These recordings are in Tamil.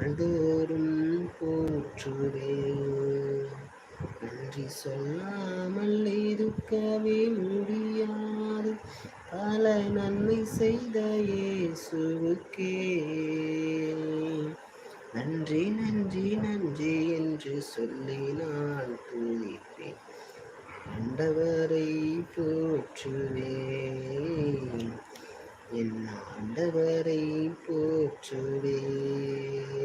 நாள்தோறும் போற்றுவே. நன்றி சொல்லாமல் இருக்கவே முடியாது. பல நன்மை செய்த இயேசுவுக்கே. நன்றி நன்றி நன்றி என்று சொல்லி நான் துணிப்பேன். ஆண்டவரை போற்றுவேன் என் ஆண்டவரை போற்றுவேன்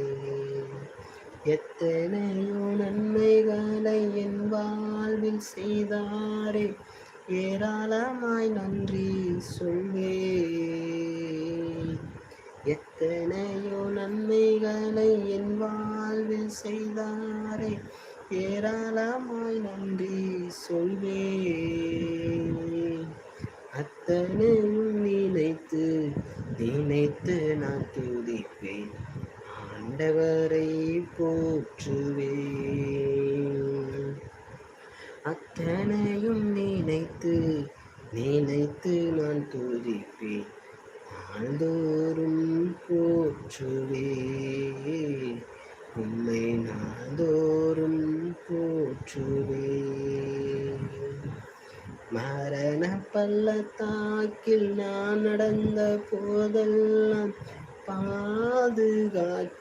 எத்தனையோ நன்மைகளை என் வாழ்வில் செய்தாரே? ஏராளமாய் நன்றி சொல்வேன். எத்தனையோ நன்மைகளை என் வாழ்வில் செய்தாரே? ஏராளமாய் நன்றி சொல்வேன். அத்தனையும் நினைத்து நினைத்து நான் துதிப்பேன். ஆண்டவரை போற்றுவேன். அத்தனையும் நினைத்து நினைத்து நான் துதிப்பேன். நாள்தோறும் போற்றுவேன். உண்மை நாள்தோறும் போற்றுவேன். மரண பள்ளத்தாக்கில் நான் நடந்த போதெல்லாம் பாதுகாத்தீரையா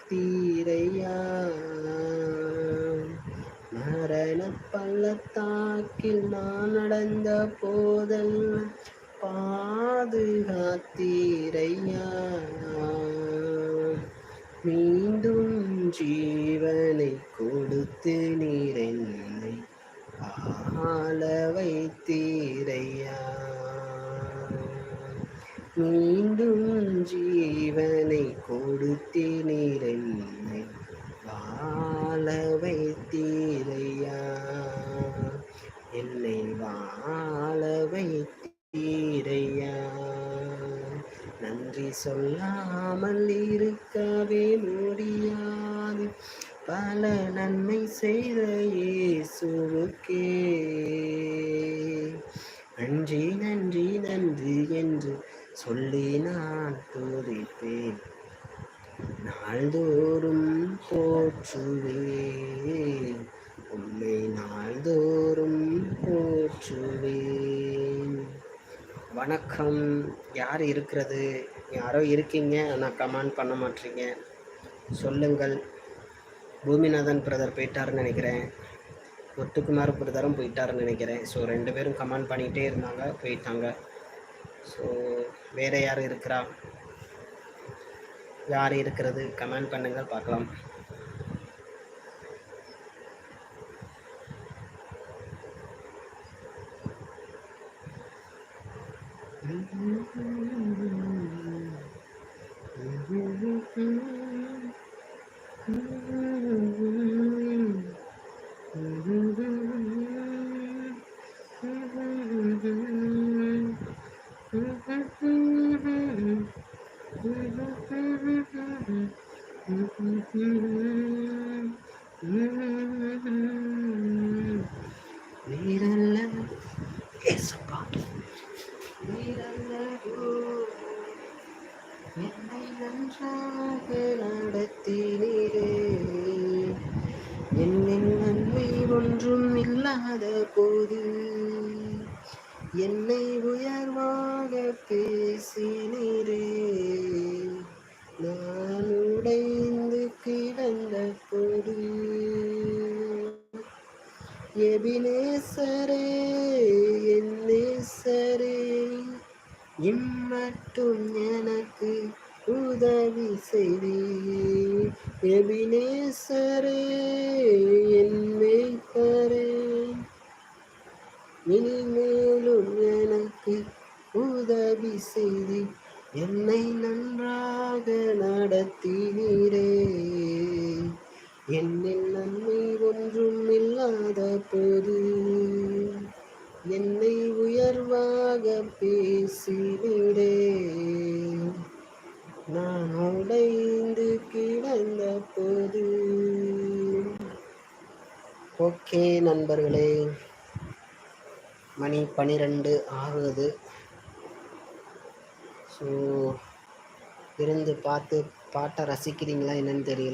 மரண பள்ளத்தாக்கில் நான் நடந்த போதெல்லாம் பாதுகாத்தீரையா மீண்டும் ஜீவனை கொடுத்து நீரென்னை ஆள வைத்தீரையா மீண்டும் ஜீவனை கொடுத்து நீரென்னை வாழ வைத்தீரையா? என்னை வாழ வைத்தீரையா? நன்றி சொல்லாமல் இருக்கவே முடியாது. பல நன்மை செய்த இயேசுவுக்கே நன்றி நன்றி நன்றி என்று சொல்லி நான் துதிப்பேன் நாள்தோறும் போற்றுவேன். உண்மை நாள்தோறும் போற்றுவேன். வணக்கம். யார் இருக்கிறது? யாரோ இருக்கீங்க. ஆனால் கமெண்ட் பண்ண மாட்டீங்க. சொல்லுங்கள். பூமிநாதன் பிரதர் போயிட்டாருன்னு நினைக்கிறேன். முத்துக்குமார் பிரதரும் போயிட்டாருன்னு நினைக்கிறேன். ஸோ ரெண்டு பேரும் கமெண்ட் பண்ணிகிட்டே இருந்தாங்க போயிட்டாங்க. ஸோ வேறு யார் இருக்கிறா? யார் இருக்கிறது? கமெண்ட் பண்ணுங்கள் பார்க்கலாம். Mm-hmm. Mm-hmm. Mm-hmm. நீரல்ல ஏசப்பா நீரல்லவோ என்னை நன்றாக நடத்தினீரே என்னின் நன்மை ஒன்றும் இல்லாத போது என்னை உயர்வாக பேசினீரே நான் உடைந்து கிடந்த போது எபினேசரே என்னேசரே இம்மட்டும் எனக்கு உதவி செய்தி எபினேசரே என் மேய்ப்பரே இனிமேலும் எனக்கு உதவி செய்தி என்னை நன்றாக நடத்தினீரே. என்னில் நன்மை ஒன்றும் இல்லாத போது என்னை உயர்வாக பேசிவிடே. நான் உடைந்து கிடந்த போது. ஓகே நண்பர்களே மணி பனிரெண்டு ஆகுது. ஸோ இருந்து பார்த்து பாட்டை ரசிக்கிறீங்களா என்னன்னு தெரியல.